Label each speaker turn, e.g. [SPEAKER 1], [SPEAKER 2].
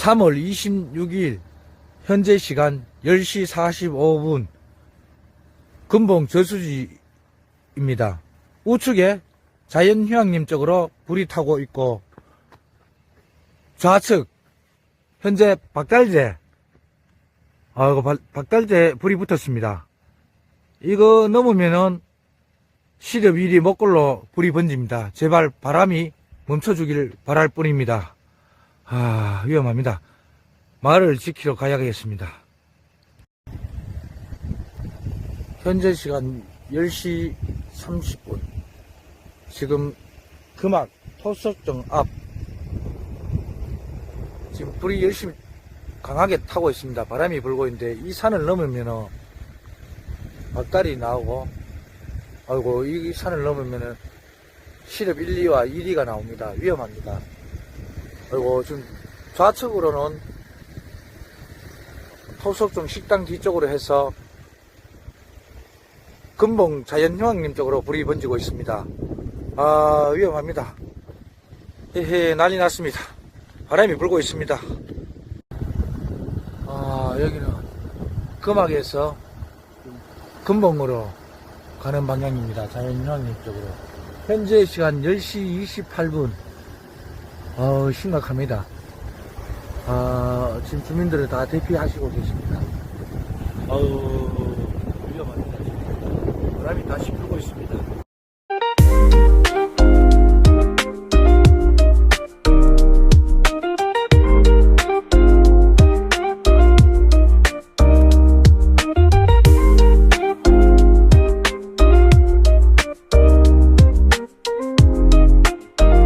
[SPEAKER 1] 3월 26일 현재 시간 10시 45분 금봉 저수지입니다. 우측에 자연휴양림 쪽으로 불이 타고 있고 좌측 현재 박달재 아 이거 박- 박달재 불이 붙었습니다. 이거 넘으면은 시럽 1위 먹골로 불이 번집니다. 제발 바람이 멈춰주길 바랄 뿐입니다. 아, 위험합니다. 말을 지키러 가야겠습니다. 현재 시간 10시 30분. 지금 금악 토속정 앞. 지금 불이 열심히 강하게 타고 있습니다. 바람이 불고 있는데 이 산을 넘으면은 막달이 나오고 아이고 이 산을 넘으면은 시럽 1, 2와 1위가 나옵니다. 위험합니다. 그리고 지금 좌측으로는 토속종 식당 뒤쪽으로 해서 금봉 자연휴양림 쪽으로 불이 번지고 있습니다. 아 위험합니다. 헤헤 난리 났습니다. 바람이 불고 있습니다. 아 여기는 금악에서 금봉으로 가는 방향입니다. 자연휴양림 쪽으로. 현재 시간 10시 28분. 어 심각합니다. 아, 지금 주민들을 다 대피하시고 계십니다. 어우, 위험합니다. 바람이 다시 불고 있습니다.